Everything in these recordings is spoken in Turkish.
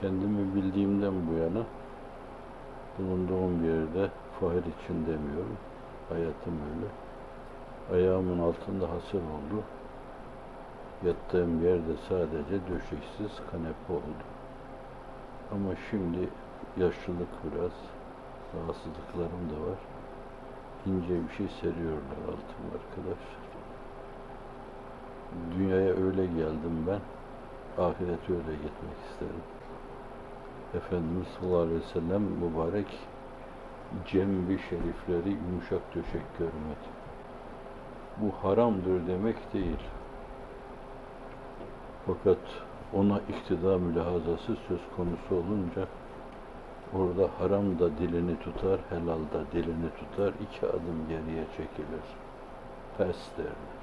kendimi bildiğimden bu yana bulunduğum yerde fahir için demiyorum. Hayatım öyle. Ayağımın altında hasır oldu. Yattığım yerde sadece döşeksiz kanepe oldu. Ama şimdi yaşlılık biraz, rahatsızlıklarım da var. İnce bir şey seriyorlar altıma arkadaşlar. Dünyaya öyle geldim ben. Ahirete öyle gitmek isterim. Efendimiz sallallahu aleyhi ve sellem mübarek cembi şerifleri yumuşak döşek görmedi. Bu haramdır demek değil. Fakat ona iktida mülahazası söz konusu olunca orada haram da dilini tutar, helal da dilini tutar, iki adım geriye çekilir. Pes derler.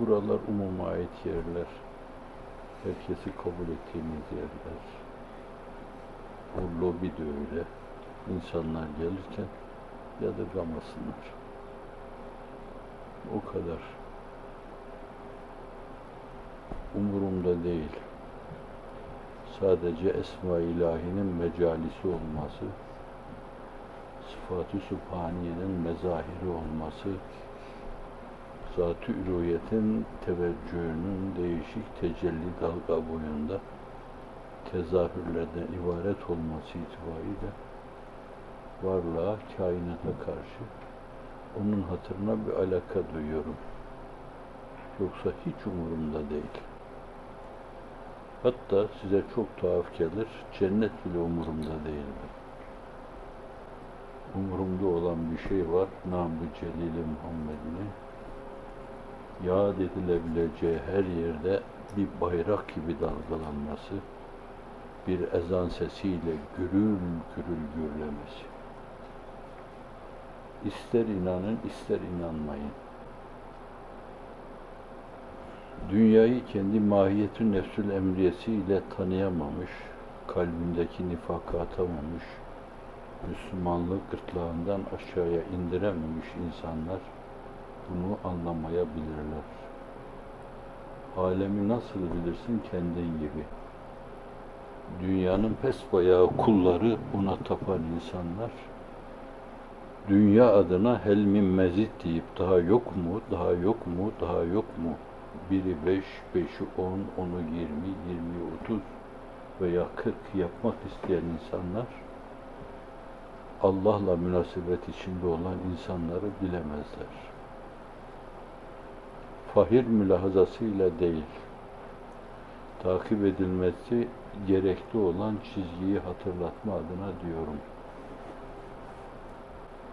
Buralar umuma ait yerler. Herkesi kabul ettiğimiz yerler. O lobi de öyle. İnsanlar gelirken yadırgamasınlar. O kadar. Umurumda değil. Sadece Esma İlahi'nin mecalisi olması, sıfat-ı sübhaniyenin mezahiri olması, Zat-ı Üruyet'in teveccühünün değişik tecelli dalga boyunda tezahürlerden ibaret olması itibariyle varlığa, kainata karşı onun hatırına bir alaka duyuyorum. Yoksa hiç umurumda değil. Hatta size çok tuhaf gelir, cennet bile umurumda değildir. Umurumda olan bir şey var, nam-ı celil Muhammed'ini yad edilebileceği her yerde bir bayrak gibi dalgalanması, bir ezan sesiyle gürül gürül gürlemesi. İster inanın, ister inanmayın. Dünyayı kendi mahiyetü nefsül emriyesiyle tanıyamamış, kalbindeki nifakı atamamış, Müslümanlık gırtlağından aşağıya indirememiş insanlar bunu anlamayabilirler. Alemi nasıl bilirsin kendin gibi. Dünyanın pesbayağı kulları ona tapan insanlar, dünya adına helmin mezit deyip daha yok mu, daha yok mu, daha yok mu? Biri beş, beşi on, onu yirmi, yirmi otuz veya kırk yapmak isteyen insanlar, Allah'la münasebet içinde olan insanları bilemezler fahir mülahazasıyla değil, takip edilmesi gerekli olan çizgiyi hatırlatma adına diyorum.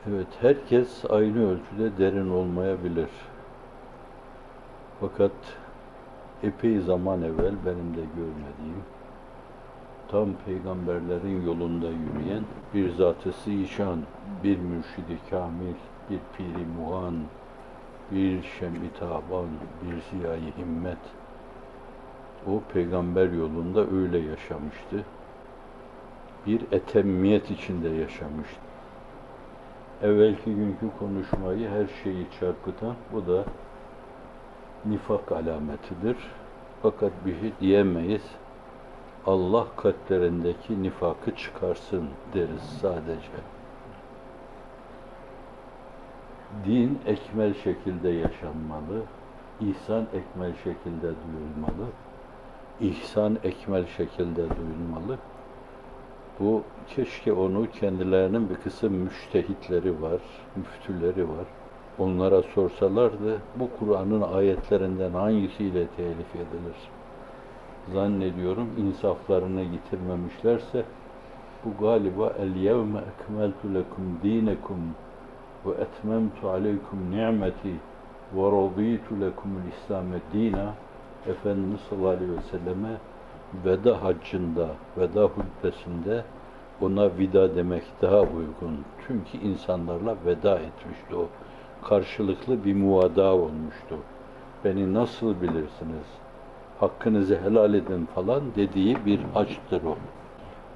Evet, herkes aynı ölçüde derin olmayabilir. Fakat epey zaman evvel benim de görmediğim, tam peygamberlerin yolunda yürüyen bir zat-ı zişan, bir mürşidi kamil, bir piri muhan, bir şem-i taban, bir ziyayı himmet. O peygamber yolunda öyle yaşamıştı. Bir etemmiyet içinde yaşamıştı. Evvelki günkü konuşmayı her şeyi çarpıtan bu da nifak alametidir. Fakat bir şey diyemeyiz. Allah kalplerindeki nifakı çıkarsın deriz sadece din ekmel şekilde yaşanmalı, ihsan ekmel şekilde duyulmalı, ihsan ekmel şekilde duyulmalı. Bu keşke onu kendilerinin bir kısım müştehitleri var, müftüleri var. Onlara sorsalardı bu Kur'an'ın ayetlerinden hangisiyle telif edilir? Zannediyorum insaflarını yitirmemişlerse bu galiba el yevme ekmeltu lekum dinekum ve aleykum ni'meti ve raditu lekumul İslam'e dina Efendimiz sallallahu aleyhi ve selleme veda haccında, veda hutbesinde ona vida demek daha uygun. Çünkü insanlarla veda etmişti o. Karşılıklı bir muvada olmuştu. Beni nasıl bilirsiniz? Hakkınızı helal edin falan dediği bir haçtır o.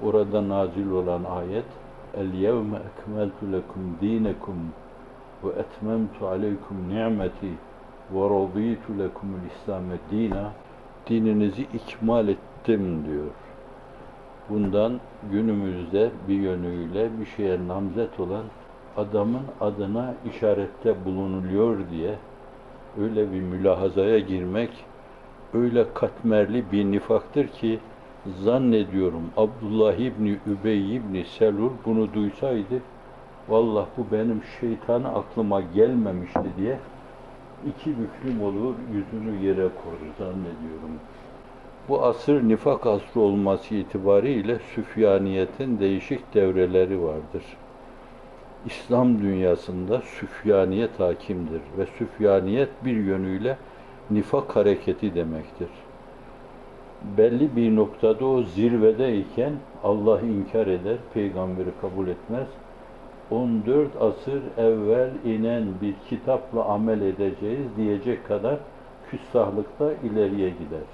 Orada nazil olan ayet Lekum dinekum ve etmemtu aleykum ni'meti ve raditu lekumul İslam'e dina dininizi ikmal ettim diyor. Bundan günümüzde bir yönüyle bir şeye namzet olan adamın adına işarette bulunuluyor diye öyle bir mülahazaya girmek öyle katmerli bir nifaktır ki zannediyorum Abdullah İbni Übey İbni Selul bunu duysaydı vallahi bu benim şeytanı aklıma gelmemişti diye iki büklüm olur yüzünü yere korur zannediyorum. Bu asır nifak asrı olması itibariyle süfyaniyetin değişik devreleri vardır. İslam dünyasında süfyaniyet hakimdir ve süfyaniyet bir yönüyle nifak hareketi demektir. Belli bir noktada o zirvedeyken Allah inkar eder, peygamberi kabul etmez. 14 asır evvel inen bir kitapla amel edeceğiz diyecek kadar küstahlıkta ileriye gider.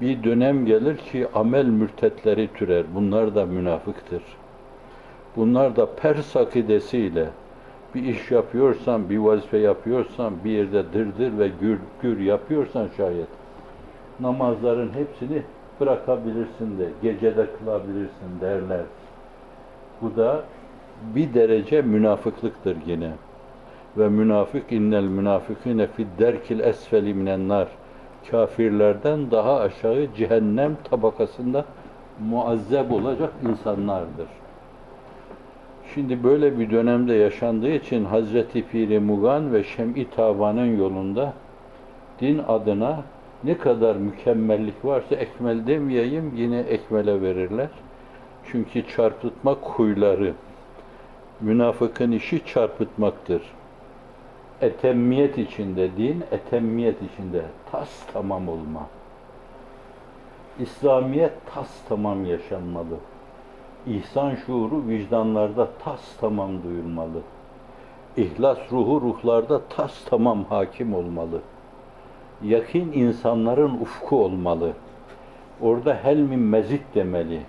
Bir dönem gelir ki amel mürtetleri türer. Bunlar da münafıktır. Bunlar da Pers akidesiyle bir iş yapıyorsan, bir vazife yapıyorsan, bir yerde dırdır ve gür gür yapıyorsan şayet namazların hepsini bırakabilirsin de, gecede kılabilirsin derler. Bu da bir derece münafıklıktır yine. Ve münafık innel münafıkine fid derkil esfeli minen nar. Kafirlerden daha aşağı cehennem tabakasında muazzeb olacak insanlardır. Şimdi böyle bir dönemde yaşandığı için Hazreti Piri Mugan ve Şem'i Tavan'ın yolunda din adına ne kadar mükemmellik varsa ekmel demeyeyim yine ekmele verirler. Çünkü çarpıtmak huyları. Münafıkın işi çarpıtmaktır. Etemmiyet içinde din, etemmiyet içinde tas tamam olma. İslamiyet tas tamam yaşanmalı. İhsan şuuru vicdanlarda tas tamam duyulmalı. İhlas ruhu ruhlarda tas tamam hakim olmalı. Yakin insanların ufku olmalı. Orada helmin mezit demeli.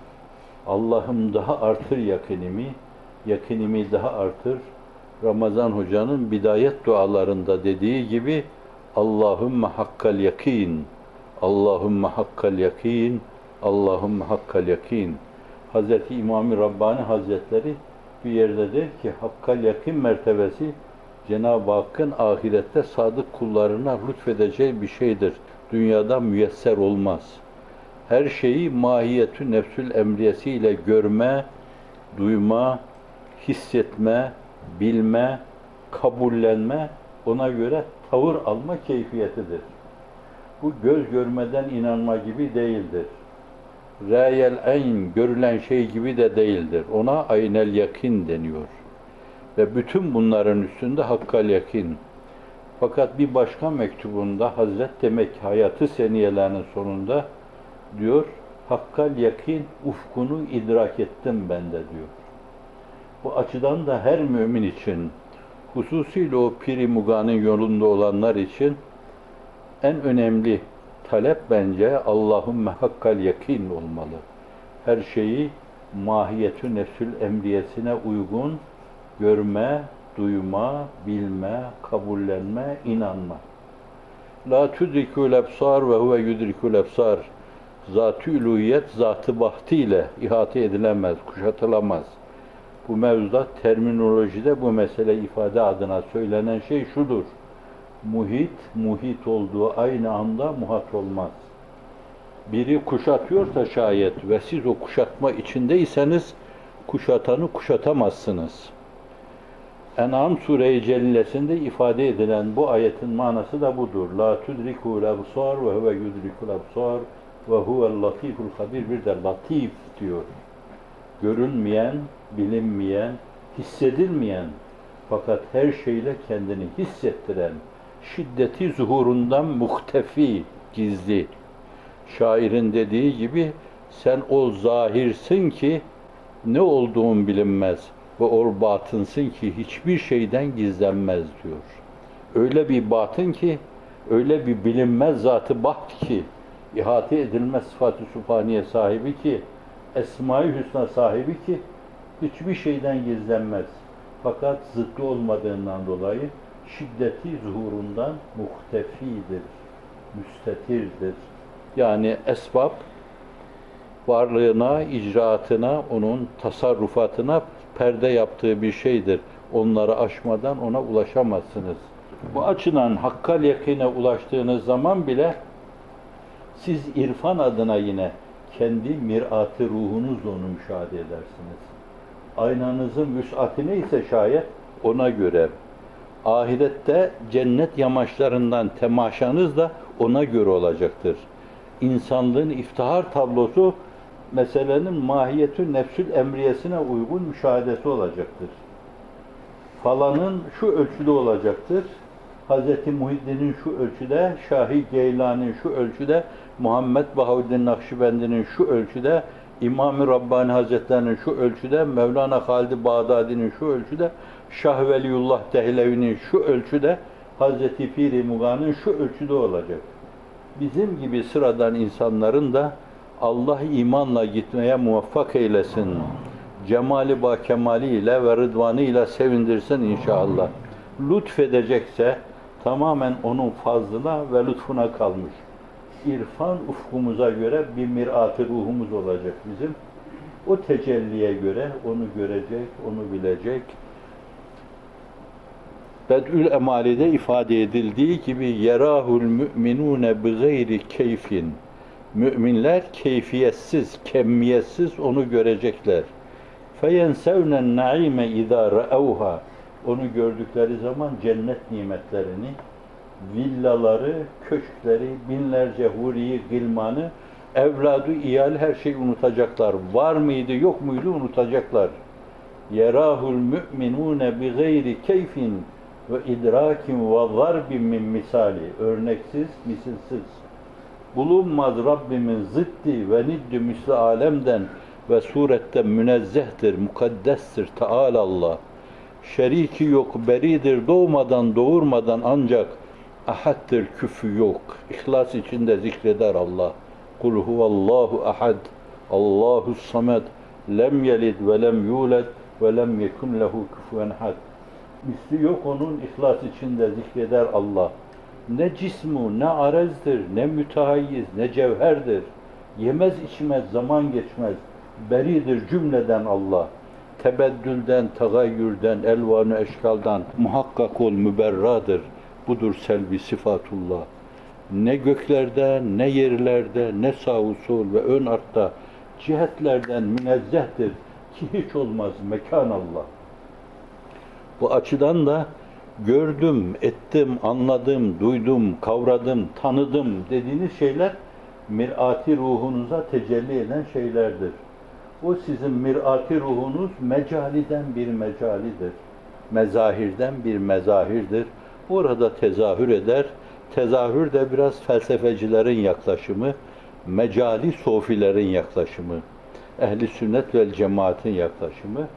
Allah'ım daha artır yakinimi, yakinimi daha artır. Ramazan Hoca'nın bidayet dualarında dediği gibi Allahümme hakkal yakin, Allahümme hakkal yakin, Allahümme hakkal yakin. Hazreti İmam-ı Rabbani Hazretleri bir yerde der ki hakkal yakin mertebesi Cenab-ı Hakk'ın ahirette sadık kullarına lütfedeceği bir şeydir. Dünyada müyesser olmaz. Her şeyi mahiyetü nefsül emriyesiyle görme, duyma, hissetme, bilme, kabullenme, ona göre tavır alma keyfiyetidir. Bu göz görmeden inanma gibi değildir. Reyel ayn görülen şey gibi de değildir. Ona aynel yakin deniyor. Ve bütün bunların üstünde hakkal yakin. Fakat bir başka mektubunda Hazret demek hayatı seniyelerinin sonunda diyor hakkal yakin ufkunu idrak ettim ben de diyor. Bu açıdan da her mümin için hususiyle o Piri Muga'nın yolunda olanlar için en önemli talep bence Allahümme hakkal yakin olmalı. Her şeyi mahiyetü nefsül emriyesine uygun görme, duyma, bilme, kabullenme, inanma. La tudrikul ebsar ve huve yudrikul ebsar. Zat-ı uluhiyet, zat-ı bahtı ihate edilemez, kuşatılamaz. Bu mevzuda terminolojide bu mesele ifade adına söylenen şey şudur. Muhit, muhit olduğu aynı anda muhat olmaz. Biri kuşatıyorsa şayet ve siz o kuşatma içindeyseniz kuşatanı kuşatamazsınız. En'am Sure-i Celilesinde ifade edilen bu ayetin manası da budur. La tudrikul absar ve huve yudrikul absar ve huvel latiful habir bir de latif diyor. Görünmeyen, bilinmeyen, hissedilmeyen fakat her şeyle kendini hissettiren, şiddeti zuhurundan muhtefi, gizli. Şairin dediği gibi sen o zahirsin ki ne olduğun bilinmez ve o batınsın ki hiçbir şeyden gizlenmez diyor. Öyle bir batın ki, öyle bir bilinmez zatı baht ki, ihate edilmez sıfat-ı sübhaniye sahibi ki, Esma-i Hüsna sahibi ki, hiçbir şeyden gizlenmez. Fakat zıttı olmadığından dolayı şiddeti zuhurundan muhtefidir, müstetirdir. Yani esbab varlığına, icraatına, onun tasarrufatına perde yaptığı bir şeydir. Onları aşmadan ona ulaşamazsınız. Bu açıdan hakkal yakine ulaştığınız zaman bile siz irfan adına yine kendi miratı ruhunuzla onu müşahede edersiniz. Aynanızın vüs'ati neyse şayet ona göre. Ahirette cennet yamaçlarından temaşanız da ona göre olacaktır. İnsanlığın iftihar tablosu meselenin mahiyetü nefsül emriyesine uygun müşahedesi olacaktır. Falanın şu ölçüde olacaktır. Hz. Muhiddin'in şu ölçüde, Şahi Geylani'nin şu ölçüde, Muhammed Bahavuddin Nakşibendi'nin şu ölçüde, İmam-ı Rabbani Hazretlerinin şu ölçüde, Mevlana Halid Bağdadi'nin şu ölçüde, Şah Veliyullah Dehlevi'nin şu ölçüde, Hazreti Piri Muga'nın şu ölçüde olacak. Bizim gibi sıradan insanların da Allah imanla gitmeye muvaffak eylesin. Cemali ba kemaliyle ve rıdvanıyla sevindirsin inşallah. Lütfedecekse tamamen onun fazlına ve lütfuna kalmış. İrfan ufkumuza göre bir mirat-ı ruhumuz olacak bizim. O tecelliye göre onu görecek, onu bilecek. Bed'ül Emali'de ifade edildiği gibi yerahul müminune bi gayri keyfin. Müminler keyfiyetsiz, kemmiyetsiz onu görecekler. Feyensevnen naime idâ ra'evha. Onu gördükleri zaman cennet nimetlerini, villaları, köşkleri, binlerce huriyi, gılmanı, evladı, iyal her şeyi unutacaklar. Var mıydı, yok muydu unutacaklar. Müminune bi gayri keyfin ve idrakin ve zarbin min misali. Örneksiz, misilsiz. Bulunmaz Rabbimin zıddi ve niddi misli alemden ve surette münezzehtir, mukaddestir, Teala Allah. Şeriki yok, beridir, doğmadan, doğurmadan ancak ahaddır, küfü yok. İhlas içinde zikreder Allah. Kul huvallahu ahad, Allahu samed, lem yelid ve lem yulad ve lem yekun lehu küfüven had. Misli yok onun ihlas içinde zikreder Allah. Ne cismu, ne arezdir, ne mütehayyiz, ne cevherdir. Yemez içmez, zaman geçmez. Beridir cümleden Allah. Tebeddülden, tagayyürden, elvanı eşkaldan muhakkak ol müberradır. Budur selvi sıfatullah. Ne göklerde, ne yerlerde, ne sağ sol ve ön artta cihetlerden münezzehtir ki hiç olmaz mekan Allah. Bu açıdan da gördüm, ettim, anladım, duydum, kavradım, tanıdım dediğiniz şeyler mirati ruhunuza tecelli eden şeylerdir. O sizin mirati ruhunuz mecaliden bir mecalidir. Mezahirden bir mezahirdir. Orada tezahür eder. Tezahür de biraz felsefecilerin yaklaşımı, mecali sofilerin yaklaşımı, ehli sünnet vel cemaatin yaklaşımı.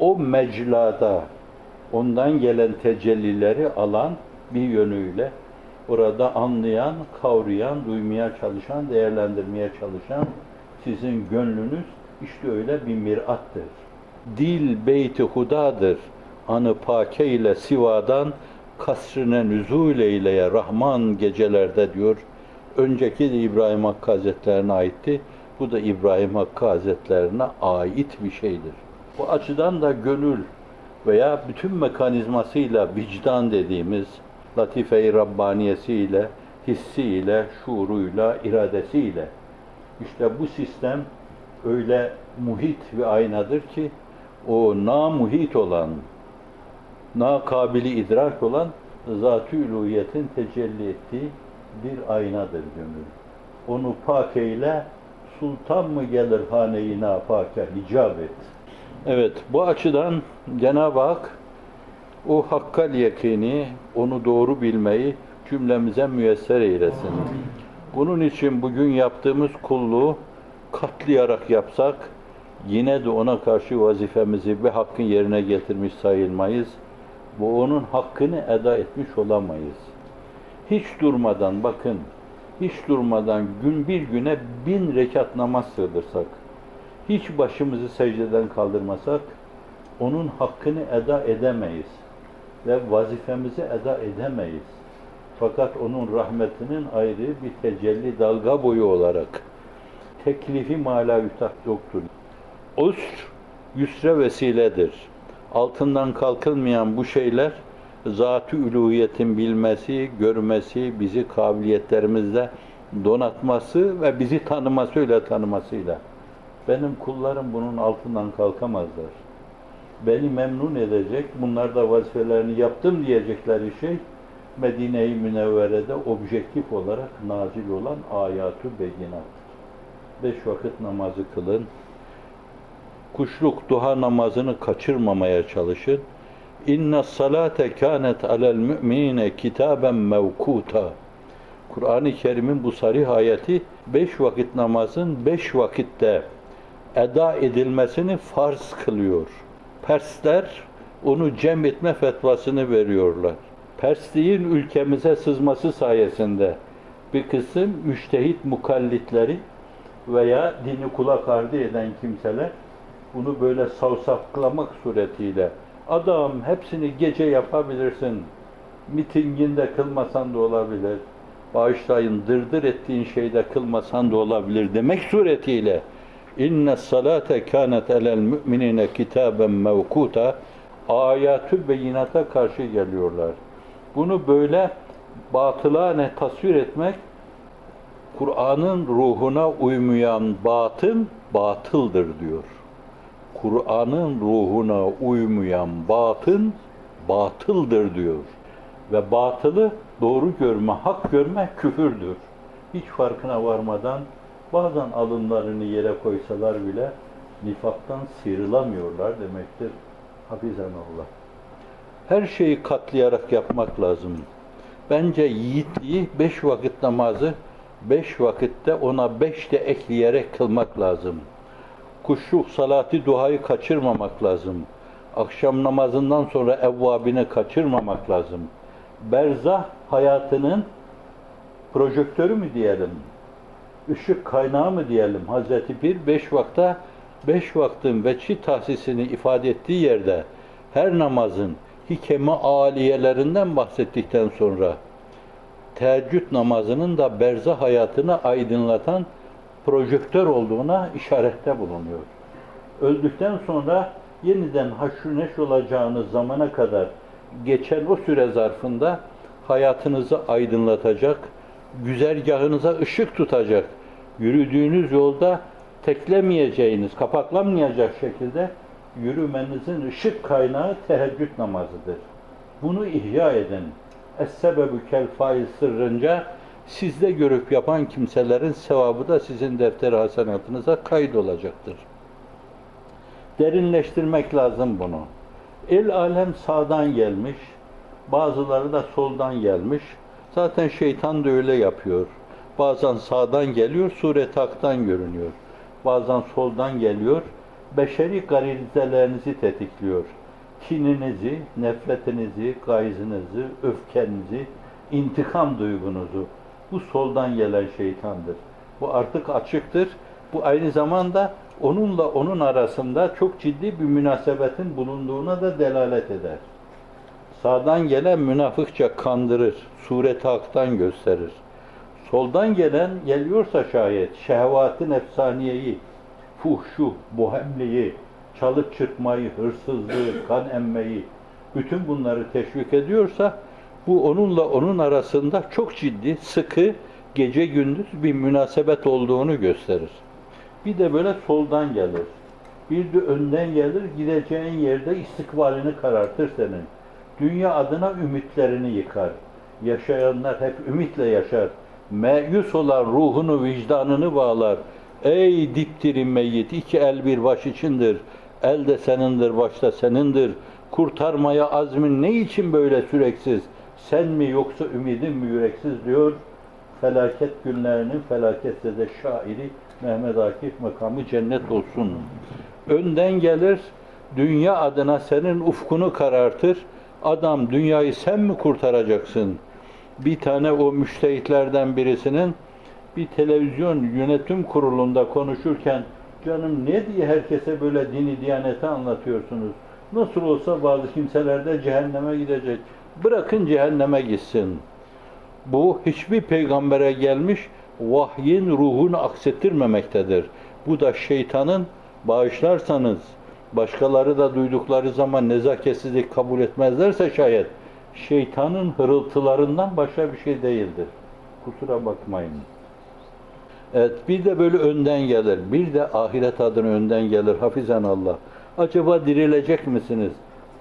O meclada ondan gelen tecellileri alan bir yönüyle orada anlayan, kavrayan, duymaya çalışan, değerlendirmeye çalışan sizin gönlünüz işte öyle bir mirattır. Dil beyti hudadır. Anı pake ile sivadan kasrine nüzul eyleye Rahman gecelerde diyor. Önceki de İbrahim Hakkı Hazretlerine aitti. Bu da İbrahim Hakkı Hazretlerine ait bir şeydir. Bu açıdan da gönül veya bütün mekanizmasıyla vicdan dediğimiz latife-i Rabbaniyesiyle, hissiyle, şuuruyla, iradesiyle işte bu sistem öyle muhit ve aynadır ki o na muhit olan, na kabili idrak olan zat-ı üluhiyetin tecelli ettiği bir aynadır gönül. Onu pak eyle, sultan mı gelir hane-i napake hicab et. Evet, bu açıdan Cenab-ı Hak o hakkal yakini, onu doğru bilmeyi cümlemize müyesser eylesin. Bunun için bugün yaptığımız kulluğu katlayarak yapsak, yine de ona karşı vazifemizi bir hakkın yerine getirmiş sayılmayız. Bu onun hakkını eda etmiş olamayız. Hiç durmadan bakın, hiç durmadan gün bir güne bin rekat namaz sığdırsak, hiç başımızı secdeden kaldırmasak, onun hakkını eda edemeyiz ve vazifemizi eda edemeyiz. Fakat onun rahmetinin ayrı bir tecelli dalga boyu olarak teklifi mala ütah yoktur. Usr, yüsre vesiledir. Altından kalkılmayan bu şeyler, zat-ı üluhiyetin bilmesi, görmesi, bizi kabiliyetlerimizde donatması ve bizi tanıması öyle tanımasıyla. Benim kullarım bunun altından kalkamazlar. Beni memnun edecek, bunlar da vazifelerini yaptım diyecekleri şey, Medine-i Münevvere'de objektif olarak nazil olan ayatü beyinattır. Beş vakit namazı kılın, kuşluk duha namazını kaçırmamaya çalışın. İnne salate kânet alel müminine kitaben mevkuta. Kur'an-ı Kerim'in bu sarih ayeti beş vakit namazın beş vakitte eda edilmesini farz kılıyor. Persler onu cem etme fetvasını veriyorlar. Persliğin ülkemize sızması sayesinde bir kısım müştehit mukallitleri veya dini kulak ardı eden kimseler bunu böyle savsaklamak suretiyle adam hepsini gece yapabilirsin, mitinginde kılmasan da olabilir, bağışlayın dırdır ettiğin şeyde kılmasan da olabilir demek suretiyle inne salate kânet elel müminine kitaben mevkuta ayatü beyinata karşı geliyorlar. Bunu böyle batıla ne tasvir etmek Kur'an'ın ruhuna uymayan batın batıldır diyor. Kur'an'ın ruhuna uymayan batın batıldır diyor. Ve batılı doğru görme, hak görme küfürdür. Hiç farkına varmadan bazen alınlarını yere koysalar bile nifaktan sıyrılamıyorlar demektir. Hafizanallah. Her şeyi katlayarak yapmak lazım. Bence yiğitliği beş vakit namazı beş vakitte ona beş de ekleyerek kılmak lazım. Kuşluk, salati, duayı kaçırmamak lazım. Akşam namazından sonra evvabini kaçırmamak lazım. Berzah hayatının projektörü mü diyelim, ışık kaynağı mı diyelim, Hazreti Bir beş vakta, beş vaktin veçi tahsisini ifade ettiği yerde her namazın hikemi aliyelerinden bahsettikten sonra teheccüd namazının da berzah hayatını aydınlatan projektör olduğuna işarette bulunuyor. Öldükten sonra yeniden haşr neş olacağınız zamana kadar geçen o süre zarfında hayatınızı aydınlatacak, güzergahınıza ışık tutacak, yürüdüğünüz yolda teklemeyeceğiniz, kapaklamayacak şekilde yürümenizin ışık kaynağı teheccüd namazıdır. Bunu ihya edin. Es-sebebü kel faiz sırrınca sizde görüp yapan kimselerin sevabı da sizin defter hasenatınıza kaydolacaktır. Derinleştirmek lazım bunu. El alem sağdan gelmiş, bazıları da soldan gelmiş. Zaten şeytan da öyle yapıyor. Bazen sağdan geliyor, suret haktan görünüyor. Bazen soldan geliyor, beşeri garizelerinizi tetikliyor. Kininizi, nefretinizi, gayzınızı, öfkenizi, intikam duygunuzu. Bu soldan gelen şeytandır. Bu artık açıktır. Bu aynı zamanda onunla onun arasında çok ciddi bir münasebetin bulunduğuna da delalet eder. Sağdan gelen münafıkça kandırır, suret haktan gösterir. Soldan gelen geliyorsa şayet şehvatı nefsaniyeyi, fuhşu, bohemliği, çalıp çırpmayı, hırsızlığı, kan emmeyi, bütün bunları teşvik ediyorsa bu onunla onun arasında çok ciddi, sıkı, gece gündüz bir münasebet olduğunu gösterir. Bir de böyle soldan gelir. Bir de önden gelir, gideceğin yerde istikbalini karartır senin. Dünya adına ümitlerini yıkar. Yaşayanlar hep ümitle yaşar. Meyus olan ruhunu, vicdanını bağlar. Ey dipdiri meyyit, iki el bir baş içindir. El de senindir, baş da senindir. Kurtarmaya azmin ne için böyle süreksiz? Sen mi yoksa ümidin mi yüreksiz diyor. Felaket günlerinin felaketse şairi Mehmet Akif makamı cennet olsun. Önden gelir, dünya adına senin ufkunu karartır. Adam dünyayı sen mi kurtaracaksın? Bir tane o müştehitlerden birisinin bir televizyon yönetim kurulunda konuşurken canım ne diye herkese böyle dini diyaneti anlatıyorsunuz? Nasıl olsa bazı kimseler de cehenneme gidecek. Bırakın cehenneme gitsin. Bu hiçbir peygambere gelmiş vahyin ruhunu aksettirmemektedir. Bu da şeytanın bağışlarsanız başkaları da duydukları zaman nezaketsizlik kabul etmezlerse şayet şeytanın hırıltılarından başka bir şey değildir. Kusura bakmayın. Evet, bir de böyle önden gelir. Bir de ahiret adına önden gelir. Hafizan Allah. Acaba dirilecek misiniz?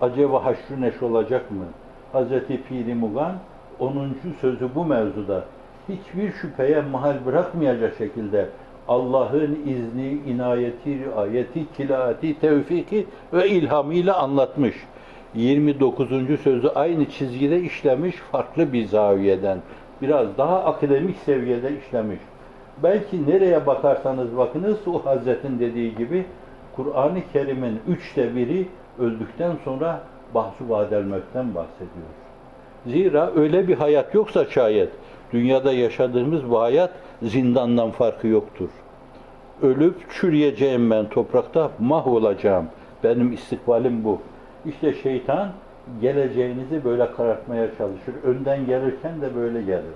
Acaba haşrü neş olacak mı? Hazreti Piri Mugan 10. sözü bu mevzuda hiçbir şüpheye mahal bırakmayacak şekilde Allah'ın izni, inayeti, riayeti, kilati, tevfiki ve ilhamıyla anlatmış. 29. sözü aynı çizgide işlemiş farklı bir zaviyeden. Biraz daha akademik seviyede işlemiş. Belki nereye bakarsanız bakınız o Hazretin dediği gibi Kur'an-ı Kerim'in üçte biri öldükten sonra bahsu vadelmekten bahsediyor. Zira öyle bir hayat yoksa şayet dünyada yaşadığımız bu hayat zindandan farkı yoktur. Ölüp çürüyeceğim ben toprakta mahvolacağım. Benim istikbalim bu. İşte şeytan geleceğinizi böyle karartmaya çalışır. Önden gelirken de böyle gelir.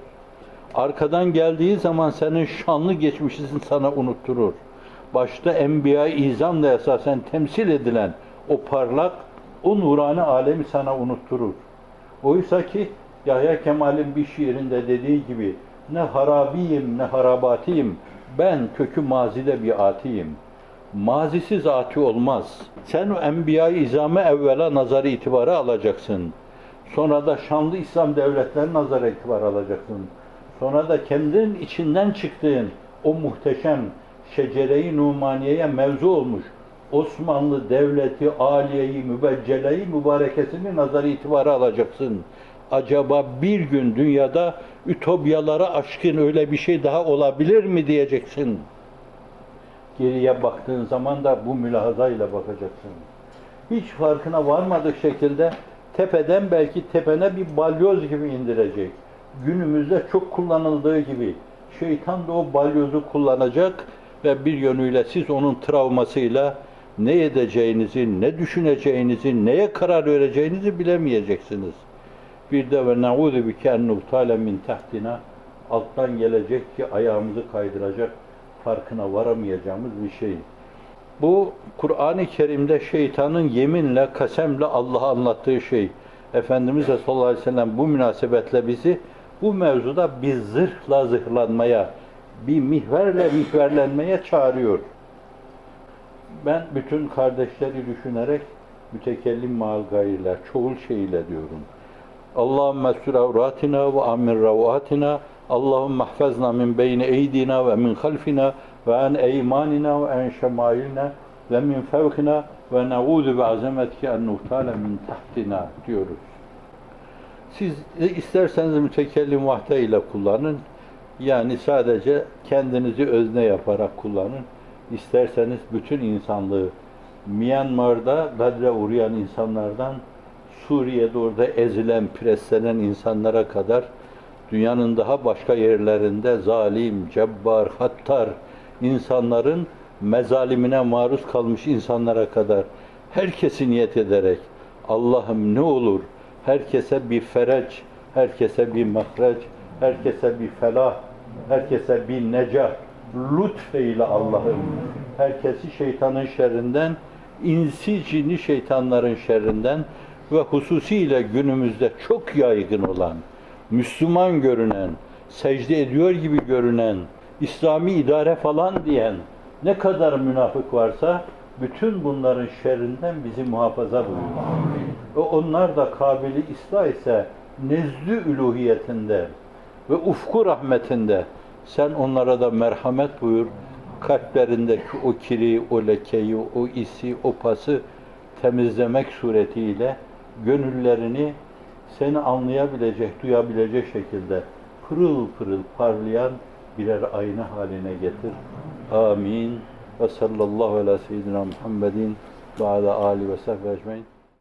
Arkadan geldiği zaman senin şanlı geçmişini sana unutturur. Başta enbiya izamla esasen temsil edilen o parlak, o nurani alemi sana unutturur. Oysa ki Yahya Kemal'in bir şiirinde dediği gibi ne harabiyim ne harabatiyim ben kökü mazide bir atiyim. Mazisiz ati olmaz. Sen o enbiya-i izame evvela nazarı itibarı alacaksın. Sonra da şanlı İslam devletleri nazara itibar alacaksın. Sonra da kendin içinden çıktığın o muhteşem şecere-i numaniyeye mevzu olmuş Osmanlı devleti, aliyeyi, mübecceleyi, mübarekesini nazarı itibarı alacaksın. Acaba bir gün dünyada ütopyalara aşkın öyle bir şey daha olabilir mi diyeceksin. Geriye baktığın zaman da bu mülahazayla bakacaksın. Hiç farkına varmadık şekilde tepeden belki tepene bir balyoz gibi indirecek. Günümüzde çok kullanıldığı gibi şeytan da o balyozu kullanacak ve bir yönüyle siz onun travmasıyla ne edeceğinizi, ne düşüneceğinizi, neye karar vereceğinizi bilemeyeceksiniz. Bir de ve na'udhu bike en nubtale min tahtina alttan gelecek ki ayağımızı kaydıracak farkına varamayacağımız bir şey. Bu Kur'an-ı Kerim'de şeytanın yeminle, kasemle Allah'a anlattığı şey. Efendimiz sallallahu aleyhi ve sellem bu münasebetle bizi bu mevzuda bir zırhla zırhlanmaya, bir mihverle mihverlenmeye çağırıyor. Ben bütün kardeşleri düşünerek mütekellim mal gayriler, çoğul şeyle diyorum. Allahümme sür avratina ve amin ravatina Allahümme ahfazna min beyni eydina ve min halfina ve en eymanina ve en şemailina ve min fevkina ve ne'udu bi azametike en nuhtale min tahtina diyoruz. Siz isterseniz mütekellim vahde ile kullanın. Yani sadece kendinizi özne yaparak kullanın. İsterseniz bütün insanlığı Myanmar'da gadre uğrayan insanlardan Suriye'de orada ezilen, preslenen insanlara kadar dünyanın daha başka yerlerinde zalim, cebbar, hattar insanların mezalimine maruz kalmış insanlara kadar herkesi niyet ederek Allah'ım ne olur herkese bir fereç, herkese bir mahreç, herkese bir felah, herkese bir necah lütfeyle Allah'ım. Herkesi şeytanın şerrinden, insi cinni şeytanların şerrinden ve hususiyle günümüzde çok yaygın olan, Müslüman görünen, secde ediyor gibi görünen, İslami idare falan diyen ne kadar münafık varsa bütün bunların şerrinden bizi muhafaza buyur. Ve onlar da kabili ıslah ise nezdü üluhiyetinde ve ufku rahmetinde sen onlara da merhamet buyur. Kalplerindeki o kiri, o lekeyi, o isi, o pası temizlemek suretiyle gönüllerini seni anlayabilecek, duyabilecek şekilde pırıl pırıl parlayan birer ayna haline getir. Amin. Ve sallallahu ala seyyidina Muhammedin ve ala ali ve sahbihi ecmain.